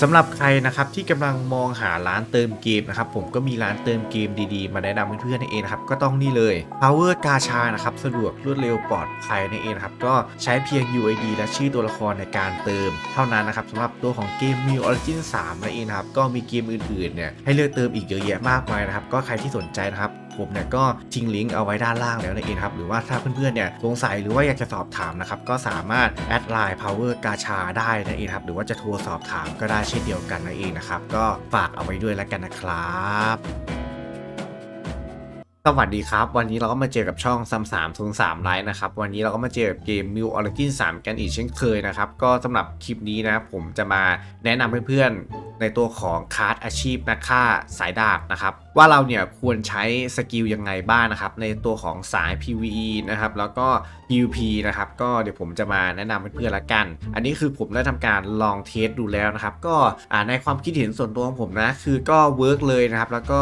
สำหรับใครนะครับที่กำลังมองหาร้านเติมเกมนะครับผมก็มีร้านเติมเกมดีๆ มาแนะนำเพื่อนๆนั่นเองนะครับก็ต้องนี่เลย Power กาชานะครับสะดวกรวดเร็วปลอดภัยนั่นเองนะครับก็ใช้เพียง UID และชื่อตัวละครในการเติม เท่านั้นนะครับสำหรับตัวของเกม New Origin 3นั่นเองนะครับก็มีเกมอื่นๆเนี่ยให้เลือกเติมอีกเยอะแยะมากมายนะครับก็ใครที่สนใจนะครับ ผมเนี่ยก็ทิ้งลิงก์เอาไว้ด้านล่างแล้วนั่นเองครับหรือว่าถ้าเพื่อนๆเนี่ยสงสัยหรือว่าอยากจะสอบถามนะครับก็สามารถแอดไลน์ Power กาชาได้นั่นเองครับหรือว่าจะโทรสอบถามก็ได้เช่นเดียวกันนั่นเองนะครับก็ฝากเอาไว้ด้วยแล้วกันนะครับ สวัสดีครับ วันนี้เราก็มาเจอกับช่องซัมสามศูนย์สามไลน์นะครับ วันนี้เราก็มาเจอกับเกม New Origin 3กันอีกเช่นเคยนะครับ ก็สำหรับคลิปนี้นะผมจะมาแนะนำเพื่อนๆ ในตัวของคาร์ดอาชีพนักฆ่าสายดาบนะครับ ว่าเราเนี่ยควรใช้สกิลยังไงบ้างนะครับ ในตัวของสาย PVE นะครับ แล้วก็ PVP นะครับ ก็เดี๋ยวผมจะมาแนะนำเพื่อนๆละกัน อันนี้คือผมได้ทำการลองเทสดูแล้วนะครับ ก็ในความคิดเห็นส่วนตัวของผมนะ คือก็เวิร์กเลยนะครับ แล้วก็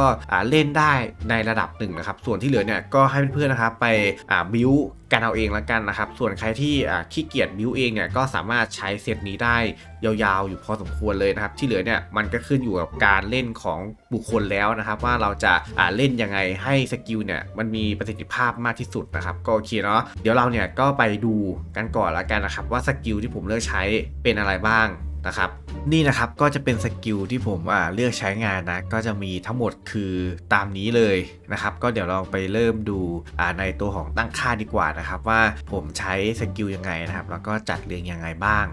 เล่นได้ในระดับหนึ่งนะครับส่วนที่เหลือเนี่ยก็ให้เพื่อนๆนะครับไปอ่าบิวกันเอาเองละกันนะครับ ส่วนใครที่อ่าขี้เกียจบิวเองเนี่ยก็สามารถใช้เซตนี้ได้ยาวๆ อยู่พอสมควรเลยนะครับ ที่เหลือเนี่ยมันก็ขึ้นอยู่กับการเล่นของบุคคลแล้วนะครับ ว่าเราจะอ่าเล่นยังไงให้สกิลเนี่ยมันมีประสิทธิภาพมากที่สุดนะครับ ก็โอเคเนาะเดี๋ยวเราเนี่ยก็ไปดูกันก่อนละกันนะครับ ว่าสกิลที่ผมเลือกใช้เป็นอะไรบ้าง นะครับนี่นะครับก็จะเป็นสกิลที่ผมเลือกใช้งานนะก็จะมีทั้งหมดคือตามนี้เลยนะครับก็เดี๋ยวเราไปเริ่มดูในตัวของตั้งค่าดีกว่านะครับว่าผมใช้สกิลยังไงนะครับแล้วก็จัดเรียงยังไงบ้าง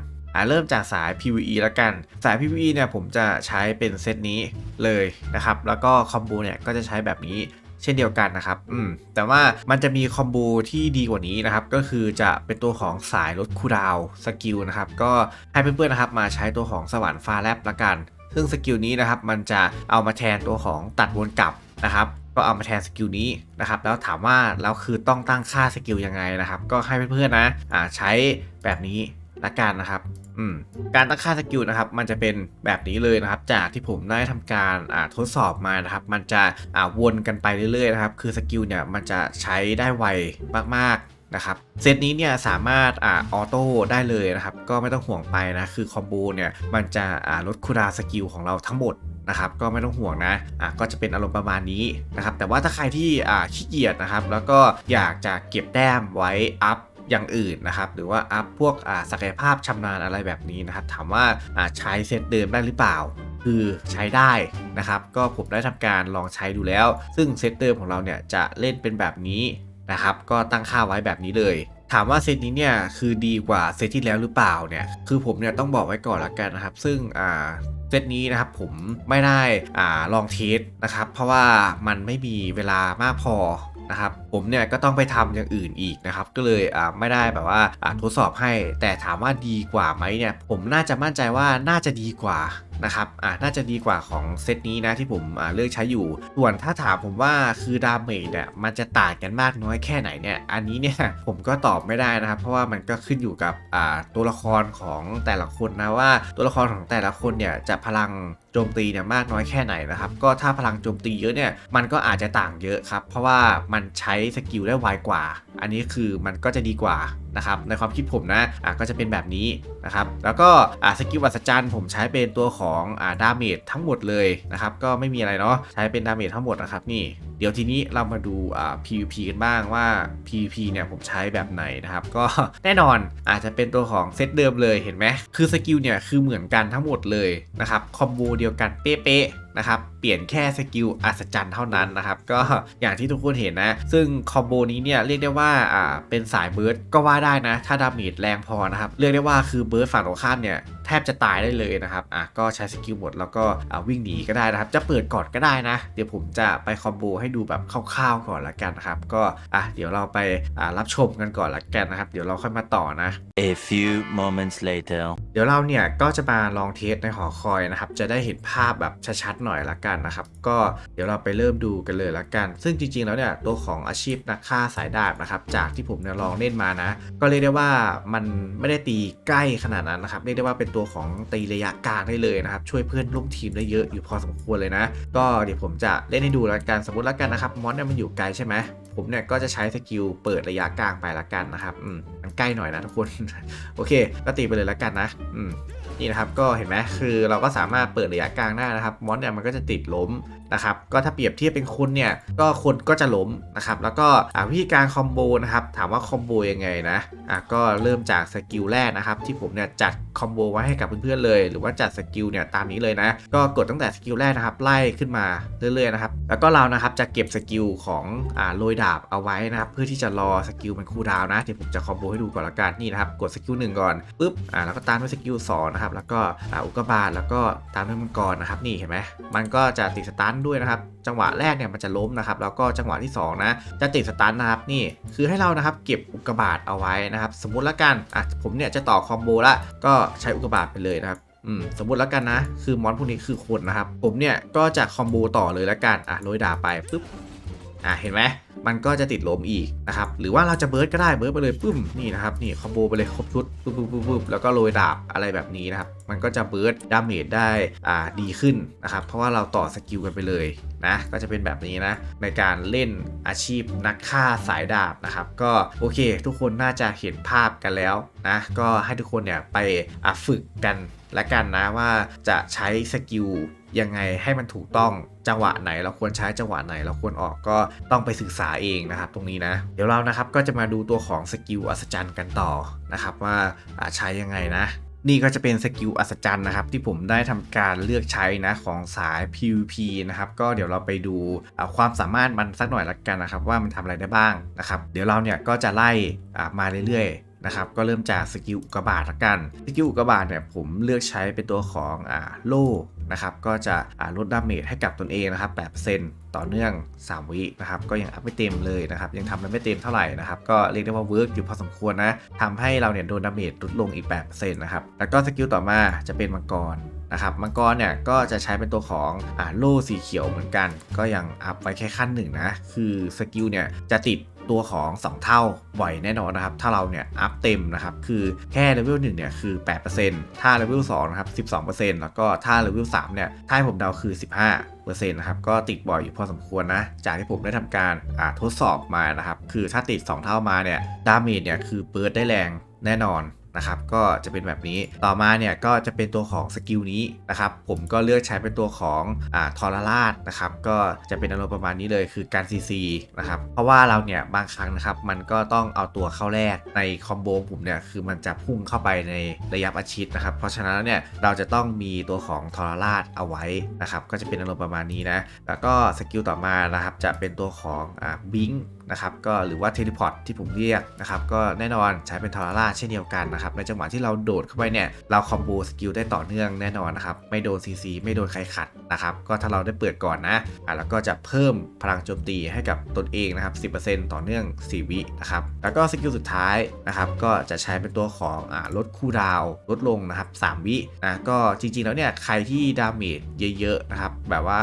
เริ่มจากสาย PVE แล้วกัน สาย PVE เนี่ยผมจะใช้เป็นเซตนี้เลยนะครับ แล้วก็คอมโบเนี่ยก็จะใช้แบบนี้ เช่นเดียวกันนะครับอืมแต่ว่ามันจะมีคอมโบที่ดีกว่านี้นะครับ ก็คือจะเป็นตัวของสายลดคูดาวสกิลนะครับ ก็ให้เพื่อนๆนะครับมาใช้ตัวของสวรรค์ฟ้าแลบละกัน ซึ่งสกิลนี้นะครับมันจะเอามาแทนตัวของตัดวนกลับนะครับก็เอามาแทนสกิลนี้นะครับแล้วถามว่าแล้วคือต้องตั้งค่าสกิลยังไงนะครับ ก็ให้เพื่อนๆนะอ่าใช้แบบนี้ละกันนะครับ การตั้งค่าสกิลนะครับมันจะเป็นแบบนี้เลยนะครับ จากที่ผมได้ทำการทดสอบมานะครับ มันจะวนกันไปเรื่อยๆนะครับ คือสกิลเนี่ยมันจะใช้ได้ไวมากๆนะครับเซตนี้เนี่ยสามารถอ่าออโต้ได้เลยนะครับ ก็ไม่ต้องห่วงไปนะ คือคอมโบเนี่ยมันจะอ่าลดคูดาสกิลของเราทั้งหมดนะครับ ก็ไม่ต้องห่วงนะอะก็จะเป็นอารมณ์ประมาณนี้นะครับ แต่ว่าถ้าใครที่อ่าขี้เกียจนะครับ แล้วก็อยากจะเก็บแต้มไว้อัพ อย่างอื่นนะครับ หรือว่าอัพพวกศักยภาพชำนาญอะไรแบบนี้นะครับ ถามว่าอ่าใช้เซตเดิมได้หรือเปล่า คือใช้ได้นะครับ ก็ผมได้ทำการลองใช้ดูแล้ว ซึ่งเซตเดิมของเราเนี่ยจะเล่นเป็นแบบนี้นะครับ ก็ตั้งค่าไว้แบบนี้เลยถามว่าเซตนี้เนี่ยคือดีกว่าเซตที่แล้วหรือเปล่าเนี่ยคือผมเนี่ยต้องบอกไว้ก่อนละกันนะครับ ซึ่งอ่าเซตนี้นะครับผมไม่ได้อ่าลองเทสนะครับ เพราะว่ามันไม่มีเวลามากพอ นะครับผมเนี่ยก็ต้องไปทำอย่างอื่นอีกนะครับก็เลยไม่ได้แบบว่าทดสอบให้ แต่ถามว่าดีกว่าไหมเนี่ยผมน่าจะมั่นใจว่าน่าจะดีกว่า นะครับอ่าน่าจะดีกว่าของเซตนี้นะที่ผมอ่าเลือกใช้อยู่ ส่วนถ้าถามผมว่าคือดาเมจเนี่ยมันจะต่างกันมากน้อยแค่ไหนเนี่ยอันนี้เนี่ยผมก็ตอบไม่ได้นะครับ เพราะว่ามันก็ขึ้นอยู่กับอ่าตัวละครของแต่ละคนนะว่าตัวละครของแต่ละคนเนี่ยจะพลังโจมตีเนี่ยมากน้อยแค่ไหนนะครับ ก็ถ้าพลังโจมตีเยอะเนี่ยมันก็อาจจะต่างเยอะครับ เพราะว่ามันใช้สกิลได้ไวกว่า อันนี้คือมันก็จะดีกว่า นะครับในความคิดผมนะอะก็จะเป็นแบบนี้นะครับแล้วก็อะสกิลวัศจรรย์ผมใช้เป็นตัวของอ่าดาเมจทั้งหมดเลยนะครับก็ไม่มีอะไรเนาะใช้เป็นดาเมจทั้งหมดนะครับนี่ เดี๋ยวทีนี้เรามาดูอ่า PVP กันบ้างว่า PVP เนี่ยผมใช้แบบไหนนะครับ ก็แน่นอนอาจจะเป็นตัวของเซตเดิมเลยเห็นไหมคือสกิลเนี่ยคือเหมือนกันทั้งหมดเลยนะครับคอมโบเดียวกันเป๊ะๆนะครับเปลี่ยนแค่สกิลอัศจรรย์เท่านั้นนะครับก็อย่างที่ทุกคนเห็นนะ ซึ่งคอมโบนี้เนี่ยเรียกได้ว่าอ่าเป็นสายเบิร์ดก็ว่าได้นะ ถ้าดาเมจแรงพอนะครับเรียกได้ว่าคือเบิร์ดฝั่งตรงข้ามเนี่ยแทบจะตายได้เลยนะครับอะก็ใช้สกิลหมดแล้วก็อ่าวิ่งหนีก็ได้นะครับ จะเปิดก่อนก็ได้นะ เดี๋ยวผมจะไปคอมโบให้ดูแบบคร่าวๆก่อนละกันนะครับก็อะเดี๋ยวเราไปอ่ารับชมกันก่อนละกันนะครับเดี๋ยวเราค่อยมาต่อนะ A few moments later. เดี๋ยวเราเนี่ยก็จะมาลองเทสในหอคอยนะครับจะได้เห็นภาพแบบชัดๆหน่อยละกันนะครับก็เดี๋ยวเราไปเริ่มดูกันเลยละกัน ซึ่งจริงๆแล้วเนี่ยตัวของอาชีพนักฆ่าสายดาบนะครับจากที่ผมเนี่ยลองเล่นมานะ ก็เรียกได้ว่ามันไม่ได้ตีใกล้ขนาดนั้นนะครับเรียกได้ว่าเป็นตัวของตีระยะกลางได้เลยนะครับช่วยเพื่อนร่วมทีมได้เยอะอยู่พอสมควรเลยนะ ก็เดี๋ยวผมจะเล่นให้ดูละกันสมมติละกันนะครับมอนเนี่ยมันอยู่ไกลใช่ไหมผมเนี่ยก็จะใช้สกิลเปิดระยะกลางไปละกันนะครับอืมมันใกล้หน่อยนะทุกคน โอเคก็ตีไปเลยละกันนะอืมนี่นะครับก็เห็นไหมคือเราก็สามารถเปิดระยะกลางได้นะครับมอนเนี่ยมันก็จะติดล้มนะครับก็ถ้าเปรียบเทียบเป็นคนเนี่ยก็คนก็จะล้มนะครับแล้วก็วิธีการคอมโบนะครับถามว่าคอมโบยังไงนะอะก็เริ่มจากสกิลแรกนะครับที่ผมเนี่ยจัดคอมโบไว้ให้กับเพื่อนๆเลย หรือว่าจัดสกิลเนี่ยตามนี้เลยนะก็กดตั้งแต่สกิลแรกนะครับไล่ขึ้นมาเรื่อยๆนะครับแล้วก็เรานะครับจะเก็บสกิลของอ่าโรยดาบเอาไว้นะครับเพื่อที่จะรอสกิลมันคูลดาวนะเดี๋ยวผมจะคอมโบให้ดูก่อนละกันนี่นะครับกดสกิลหนึ่งก่อนปุ๊บอ่าแล้วก็ตามด้วยสกิลสองนะครับแล้วก็อ่าอุกกาบาตแล้วก็ตามด้วยมังกรนะครับนี่เห็นไหมมันก็จะติดสตันด้วยนะครับ จังหวะแรกเนี่ยมันจะล้มนะครับแล้วก็จังหวะที่สองนะจะติดสตันนะครับนี่คือให้เรานะครับเก็บอุกกาบาตเอาไว้นะครับ สมมุติละกันอะผมเนี่ยจะต่อคอมโบละก็ใช้อุกกาบาตไปเลยนะครับอืมสมมติแล้วกันนะ คือมอนพวกนี้คือคนนะครับ ผมเนี่ยก็จะคอมโบต่อเลยแล้วกัน อะโรยดาไปปุ๊บ อะเห็นไหมมันก็จะติดลมอีกนะครับ หรือว่าเราจะเบิร์ดก็ได้เบิร์ดไปเลยปุ้มนี่นะครับ นี่คอมโบไปเลยครบชุดปุ๊บปุ๊บปุ๊บปุ๊บแล้วก็โรยดาบอะไรแบบนี้นะครับ มันก็จะเบิร์ดดาเมจได้อ่าดีขึ้นนะครับ เพราะว่าเราต่อสกิลกันไปเลยนะ ก็จะเป็นแบบนี้นะ ในการเล่นอาชีพนักฆ่าสายดาบนะครับ ก็โอเค ทุกคนน่าจะเห็นภาพกันแล้วนะ ก็ให้ทุกคนเนี่ยไปฝึกกันและกันนะว่าจะใช้สกิลยังไงให้มันถูกต้องจังหวะไหนเราควรใช้จังหวะไหนเราควรออกก็ต้องไปศึกษาเองนะครับ ตรงนี้นะ เดี๋ยวเรานะครับก็จะมาดูตัวของสกิลอัศจรรย์กันต่อนะครับว่าใช้ยังไงนะ นี่ก็จะเป็นสกิลอัศจรรย์นะครับ ที่ผมได้ทำการเลือกใช้นะของสาย PVP นะครับก็เดี๋ยวเราไปดูความสามารถมันสักหน่อยละกันนะครับ ว่ามันทำอะไรได้บ้างนะครับ เดี๋ยวเราเนี่ยก็จะไล่มาเรื่อยๆนะครับก็เริ่มจากสกิลอุกระบาตละกันสกิลอุกระบาตเนี่ยผมเลือกใช้เป็นตัวของอ่าโล นะครับก็จะลดดาเมจให้กับตนเองนะครับ 8%ต่อเนื่อง 3 วินะครับก็ยังอัพไม่เต็มเลยนะครับยังทำมันไม่เต็มเท่าไหร่นะครับก็เรียกได้ว่าเวิร์กอยู่พอสมควรนะทำให้เราเนี่ยโดนดาเมจลดลงอีก8%นะครับแล้วก็สกิลต่อมาจะเป็นมังกรนะครับมังกรเนี่ยก็จะใช้เป็นตัวของอ่าโล่สีเขียวเหมือนกัน ก็ยังอัพไว้แค่ขั้นหนึ่งนะคือสกิลเนี่ยจะติด ตัวของ 2 เท่าบ่อยแน่นอนนะครับ ถ้าเราเนี่ยอัพเต็มนะครับ คือแค่เลเวล1เนี่ยคือ 8%ถ้าเลเวล2นะครับ 12%แล้วก็ถ้าเลเวล3เนี่ย ถ้าผมเดาคือ 15%นะครับก็ติดบ่อยอยู่พอสมควรนะ จากที่ผมได้ทำการทดสอบมานะครับ คือถ้าติด 2 เท่ามาเนี่ยดาเมจเนี่ยคือเปิดได้แรงแน่นอน นะครับก็จะเป็นแบบนี้ต่อมาเนี่ยก็จะเป็นตัวของสกิลนี้นะครับผมก็เลือกใช้เป็นตัวของอ่าทอร์ราชนะครับก็จะเป็นอารมณ์ประมาณนี้เลยคือการ CC นะครับเพราะว่าเราเนี่ยบางครั้งนะครับมันก็ต้องเอาตัวเข้าแรกในคอมโบผมเนี่ยคือมันจะพุ่งเข้าไปในระยะประชิดนะครับเพราะฉะนั้นเนี่ยเราจะต้องมีตัวของทอร์ราชเอาไว้นะครับก็จะเป็นอารมณ์ประมาณนี้นะแล้วก็สกิลต่อมานะครับจะเป็นตัวของอ่าบิง นะครับก็หรือว่าเทเลพอร์ตที่ผมเรียกนะครับก็แน่นอนใช้เป็นทอร์ราเช่นเดียวกันนะครับในจังหวะที่เราโดดเข้าไปเนี่ยเราคอมโบสกิลได้ต่อเนื่องแน่นอนนะครับไม่โดน CC ไม่โดนใครขัดนะครับก็ถ้าเราได้เปิดก่อนนะอะแล้วก็จะเพิ่มพลังโจมตีให้กับตนเองนะครับ 10%ต่อเนื่อง 4 วินะครับแล้วก็สกิลสุดท้ายนะครับก็จะใช้เป็นตัวของอ่าลดคูลดาวลดลงนะครับ 3 วินะก็จริงๆแล้วเนี่ยใครที่ดาเมจเยอะๆนะครับแบบว่า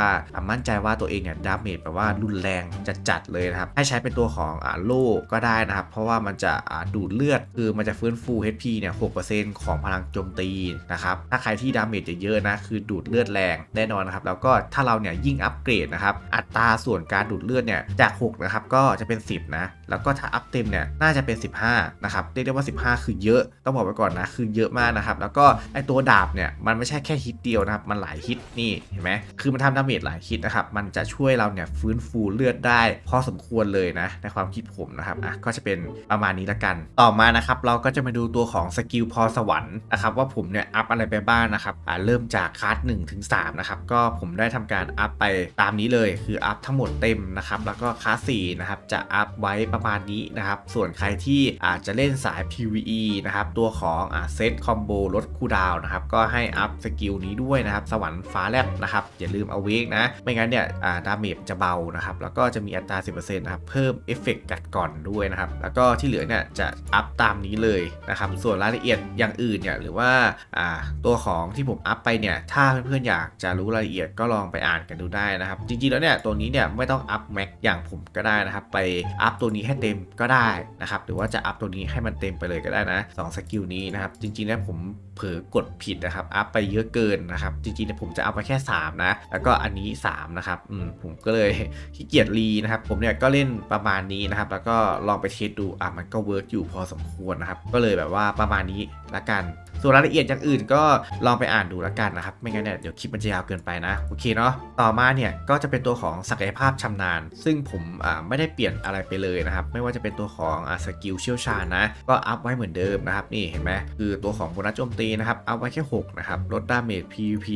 มั่นใจว่าตัวเองเนี่ยดาเมจแบบว่ารุนแรงจัดๆเลยนะครับให้ใช้เป็นตัวของอ่าโล่ก็ได้นะครับ เพราะว่ามันจะอ่าดูดเลือด คือมันจะฟื้นฟู HP เนี่ย6%ของพลังโจมตีนะครับถ้าใครที่ดาเมจเยอะนะคือดูดเลือดแรงแน่นอนนะครับแล้วก็ถ้าเราเนี่ยยิ่งอัปเกรดนะครับอัตราส่วนการดูดเลือดเนี่ยจาก6นะครับก็จะเป็น 10 นะแล้วก็ถ้าอัพเต็มเนี่ยน่าจะเป็น 15 นะครับ เรียกได้ว่า 15 คือเยอะ ต้องบอกไว้ก่อนนะ คือเยอะมากนะครับ แล้วก็ไอตัวดาบเนี่ย มันไม่ใช่แค่ฮิตเดียวนะครับ มันหลายฮิตนี่ เห็นไหม คือมันทำดาเมจหลายฮิตนะครับ มันจะช่วยเราเนี่ยฟื้นฟูเลือดได้ พอสมควรเลยนะ ในความคิดผมนะครับ อะ ก็จะเป็นประมาณนี้ละกัน ต่อมานะครับ เราก็จะมาดูตัวของสกิลพอสวรรค์นะครับ ว่าผมเนี่ยอัพอะไรไปบ้างนะครับ อ่าเริ่มจากคลาส1ถึง3นะครับ ก็ผมได้ทำการอัพไปตามนี้เลย คืออัพทั้งหมดเต็มนะครับ แล้วก็คลาส4นะครับ จะอัพไว้ประมาณนี้นะครับ ส่วนใครที่อาจจะเล่นสาย PVE นะครับ ตัวของเซตคอมโบลดคูดาวนะครับ ก็ให้อัพสกิลนี้ด้วยนะครับ สวรรค์ฟ้าแลบนะครับ อย่าลืมเอาเวกนะ ไม่งั้นเนี่ยดาเมจจะเบานะครับ แล้วก็จะมีอัตรา 10%นะครับ เพิ่มเอฟเฟกต์กัดก่อนด้วยนะครับ แล้วก็ที่เหลือเนี่ยจะอัพตามนี้เลยนะครับ ส่วนรายละเอียดอย่างอื่นเนี่ยหรือว่าอ่าตัวของที่ผมอัพไปเนี่ยถ้าเพื่อนๆอยากจะรู้รายละเอียดก็ลองไปอ่านกันดูได้นะครับ จริงๆแล้วเนี่ยตัวนี้เนี่ยไม่ต้องอัพแม็กอย่างผมก็ได้นะครับ ไปอัพตัวนี้ให้เต็มก็ได้นะครับ หรือว่าจะอัพตัวนี้ให้มันเต็มไปเลยก็ได้นะสองสกิลนี้นะครับ จริงๆแล้วผม เผลอกดผิดนะครับอัพไปเยอะเกินนะครับ จริงๆเนี่ยผมจะเอาไปแค่ 3 นะ แล้วก็อันนี้ 3 นะครับอืมผมก็เลยขี้เกียจรีนะครับ ผมเนี่ยก็เล่นประมาณนี้นะครับ แล้วก็ลองไปเทสดูอะมันก็เวิร์กอยู่พอสมควรนะครับ ก็เลยแบบว่าประมาณนี้ละกัน ส่วนรายละเอียดอย่างอื่นก็ลองไปอ่านดูละกันนะครับ ไม่งั้นเนี่ยเดี๋ยวคลิปมันจะยาวเกินไปนะโอเคเนาะต่อมาเนี่ยก็จะเป็นตัวของศักยภาพชำนาญ ซึ่งผมอ่าไม่ได้เปลี่ยนอะไรไปเลยนะครับไม่ว่าจะเป็นตัวของอ่าสกิลเชี่ยวชาญนะก็อัพไว้เหมือนเดิมนะครับนี่เห็นไหมคือตัวของโบนัสโจมตีนะครับอัพไว้แค่ 6 นะครับ ลดดาเมจ PVP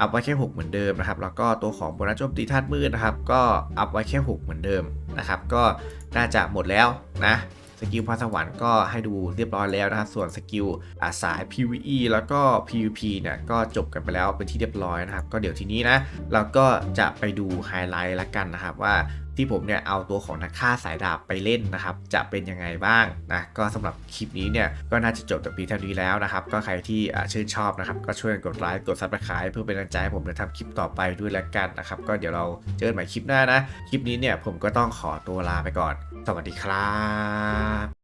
อัพไว้แค่ 6 เหมือนเดิมนะครับ แล้วก็ตัวของโบนัสโจมตีธาตุมืดนะครับ ก็อัพไว้แค่ 6 เหมือนเดิมนะครับ ก็น่าจะหมดแล้วนะสกิลพรสวรรค์ก็ให้ดูเรียบร้อยแล้วนะครับ ส่วนสกิลอาสาย PVE แล้วก็ PVP เนี่ยก็จบกันไปแล้วเป็นที่เรียบร้อยนะครับ ก็เดี๋ยวทีนี้นะเราก็จะไปดูไฮไลท์ละกันนะครับว่า ที่ผมเนี่ยเอาตัวของนักฆ่าสายดาบไปเล่นนะครับ จะเป็นยังไงบ้างนะก็สำหรับคลิปนี้เนี่ยก็น่าจะจบแต่เพียงเท่านี้แล้วนะครับ ก็ใครที่ชื่นชอบนะครับ ก็ช่วยกดไลค์กดซับสไครป์เพื่อเป็นกำลังใจให้ผมในทำคลิปต่อไปด้วยแล้วกันนะครับ ก็เดี๋ยวเราเจอกันใหม่คลิปหน้านะ คลิปนี้เนี่ยผมก็ต้องขอตัวลาไปก่อน สวัสดีครับ